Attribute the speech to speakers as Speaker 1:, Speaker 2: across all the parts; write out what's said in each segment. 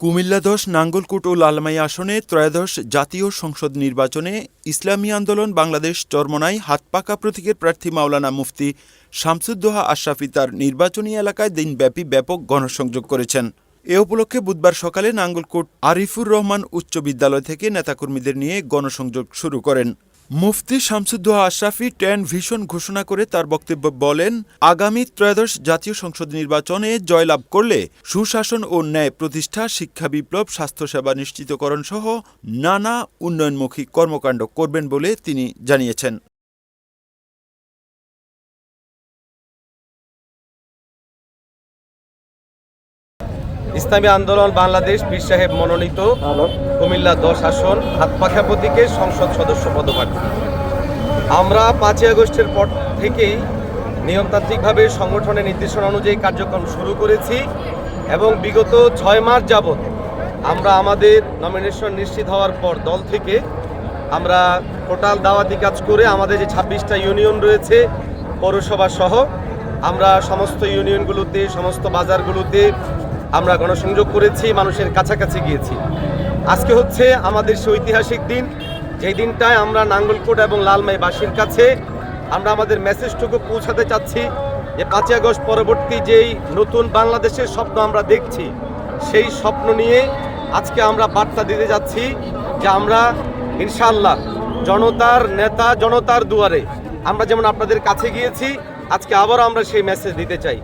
Speaker 1: কুমিল্লা দশ, নাঙ্গলকোট ও লালমাই আসনে ত্রয়োদশ জাতীয় সংসদ নির্বাচনে ইসলামী আন্দোলন বাংলাদেশ চরমনাই হাতপাকা প্রতীকের প্রার্থী মাওলানা মুফতি শামসুদ্দোহা আশরাফি তার নির্বাচনী এলাকায় দিনব্যাপী ব্যাপক গণসংযোগ করেছেন। এ উপলক্ষে বুধবার সকালে নাঙ্গলকোট আরিফুর রহমান উচ্চ বিদ্যালয় থেকে নেতাকর্মীদের নিয়ে গণসংযোগ শুরু করেন। মুফতি শামসুদ্দোহা আশরাফি টেন ভিশন ঘোষণা করে তার বক্তব্য বলেন, আগামী ত্রয়োদশ জাতীয় সংসদ নির্বাচনে জয়লাভ করলে সুশাসন ও ন্যায় প্রতিষ্ঠা, শিক্ষা বিপ্লব, স্বাস্থ্যসেবা নিশ্চিতকরণ সহ নানা উন্নয়নমুখী কর্মকাণ্ড করবেন বলে তিনি জানিয়েছেন।
Speaker 2: ইসলামী আন্দোলন বাংলাদেশ পীর সাহেব মনোনীত কুমিল্লা দশ আসন হাতপাখা প্রতীকে সংসদ সদস্য পদপ্রার্থী। আমরা পাঁচই আগস্টের পর থেকেই নিয়মতান্ত্রিকভাবে সংগঠনের নির্দেশনা অনুযায়ী কার্যক্রম শুরু করেছি এবং বিগত ছয় মাস যাবৎ আমরা আমাদের নমিনেশন নিশ্চিত হওয়ার পর দল থেকে আমরা টোটাল দাওয়াতি কাজ করে আমাদের যে ছাব্বিশটা ইউনিয়ন রয়েছে পৌরসভা সহ আমরা সমস্ত ইউনিয়নগুলোতে, সমস্ত বাজারগুলোতে আমরা গণসংযোগ করেছি, মানুষের কাছাকাছি গিয়েছি। আজকে হচ্ছে আমাদের সে ঐতিহাসিক দিন। যেই দিনটায় আমরা নাঙ্গলকোট এবং লালমাইবাসীর কাছে আমরা আমাদের মেসেজটুকু পৌঁছাতে চাচ্ছি যে পাঁচই আগস্ট পরবর্তী যেই নতুন বাংলাদেশের স্বপ্ন আমরা দেখছি, সেই স্বপ্ন নিয়ে আজকে আমরা বার্তা দিতে যাচ্ছি যে আমরা ইনশাল্লাহ জনতার নেতা, জনতার দুয়ারে আমরা যেমন আপনাদের কাছে গিয়েছি, আজকে আবারও আমরা সেই মেসেজ দিতে চাই।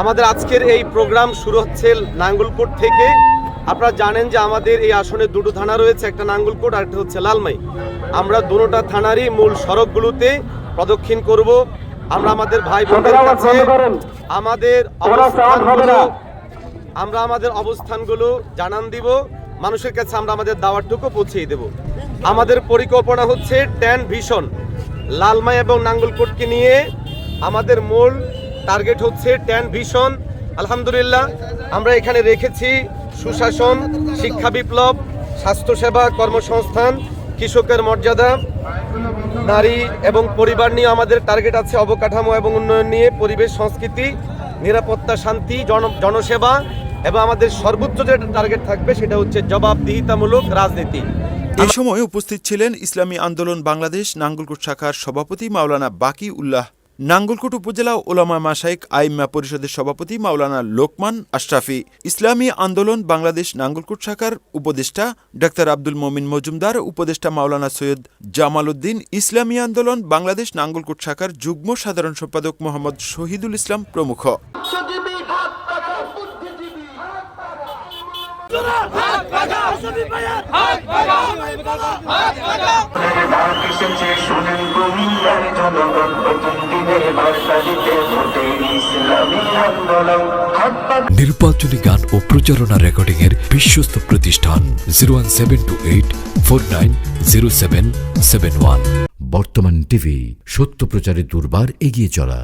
Speaker 2: আমাদের আজকের এই প্রোগ্রাম শুরু হচ্ছে নাঙ্গলকোট থেকে। আপনারা জানেন যে আমাদের এই আসনে দুটো থানা রয়েছে একটা নাঙ্গলকোট আর একটা হচ্ছে লালমাই। আমরা দুটোটা থানারই মূল সড়কগুলোতে প্রদক্ষিণ করব। আমরা আমাদের ভাই বোনদের কাছে আমাদের অবস্থানগুলো আমরা আমাদের অবস্থানগুলো জানান দিব। মানুষের কাছে আমরা আমাদের দাওয়ারটুকু পৌঁছিয়ে দেব। আমাদের পরিকল্পনা হচ্ছে টেন ভিশন লালমাই এবং নাঙ্গলকোটকে নিয়ে আমাদের মূল টার্গেট হচ্ছে টেন ভিশন আলহামদুলিল্লাহ, আমরা এখানে রেখেছি সুশাসন, শিক্ষা বিপ্লব স্বাস্থ্যসেবা কর্মসংস্থান, কৃষকের মর্যাদা, নারী এবং পরিবার নিয়ে আমাদের টার্গেট আছে অবকাঠামো এবং উন্নয়ন নিয়ে, পরিবেশ, সংস্কৃতি, নিরাপত্তা, শান্তি, জন, জনসেবা এবং আমাদের সর্বোচ্চ যে টার্গেট থাকবে সেটা হচ্ছে জবাবদিহিতামূলক রাজনীতি।
Speaker 1: এ সময় উপস্থিত ছিলেন ইসলামী আন্দোলন বাংলাদেশ নাঙ্গলকোট শাখার সভাপতি মাওলানা বাকি উল্লাহ নাঙ্গলকোট উপজেলা ওলামা মাসাইক আইম্মা পরিষদের সভাপতি মাওলানা লোকমান আশরাফি। ইসলামী আন্দোলন বাংলাদেশ নাঙ্গলকোট শাখার উপদেষ্টা ডাক্তার আব্দুল মমিন মজুমদার উপদেষ্টা মাওলানা সৈয়দ জামাল উদ্দিন ইসলামী আন্দোলন বাংলাদেশ নাঙ্গলকোট শাখার যুগ্ম সাধারণ সম্পাদক মোহাম্মদ শহীদুল ইসলাম প্রমুখ।
Speaker 3: জনগণ
Speaker 4: নির্বাচনী গান ও প্রচারণা রেকর্ডিং এর বিশ্বস্ত প্রতিষ্ঠান zero one seven two eight four nine zero seven seven one বর্তমান টিভি সত্য প্রচারে দুর্বার এগিয়ে চলা।